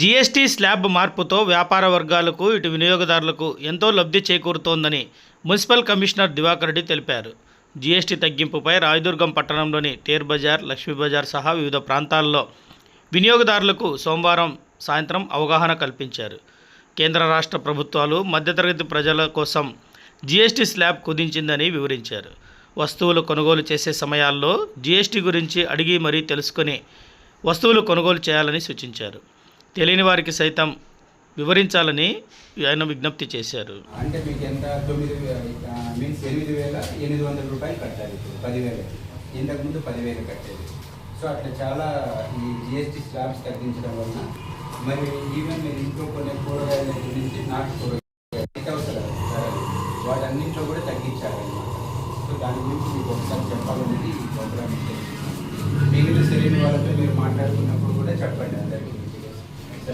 GST slab మార్పుతో వ్యాపార వర్గాలకు ఇటు వినియోగదారులకు ఎంతో లబ్ధి చేకూరుతోందని మున్సిపల్ కమిషనర్ దివాకర్ రెడ్డి తెలిపారు. జీఎస్టీ తగ్గింపుపై రాయదుర్గం పట్టణంలోని టేర్ బజార్ లక్ష్మీ బజార్ సహా వివిధ ప్రాంతాల్లో వినియోగదారులకు సోమవారం సాయంత్రం అవగాహన కల్పించారు. కేంద్ర రాష్ట్ర ప్రభుత్వాలు మధ్యతరగతి ప్రజల కోసం జీఎస్టీ స్లాబ్ కుదించిందని వివరించారు. వస్తువులు కొనుగోలు చేసే సమయాల్లో జీఎస్టీ గురించి అడిగి మరీ తెలుసుకుని వస్తువులు కొనుగోలు చేయాలని సూచించారు. తెలియని వారికి సైతం వివరించాలని ఆయన విజ్ఞప్తి చేశారు. అంటే మీకు ఎంత? తొమ్మిది మీన్స్ ఎనిమిది వేల ఎనిమిది వందల రూపాయలు కట్టాలి ఇప్పుడు పదివేలకి ఇంతకుముందు పదివేలు కట్టేది. సో అట్లా చాలా ఈ జిఎస్టీ స్లాబ్స్ తగ్గించడం వలన మరి ఈవెన్ మీరు ఇంట్లో కొన్ని కూరగాయల గురించి నుంచి నాటు కూరగాయలు నిత్యావసరాలు వాటన్నింటిలో కూడా తగ్గించాలన్నమాట సో దాని గురించి మీకు ఒకసారి చెప్పాలనేది ఈ programme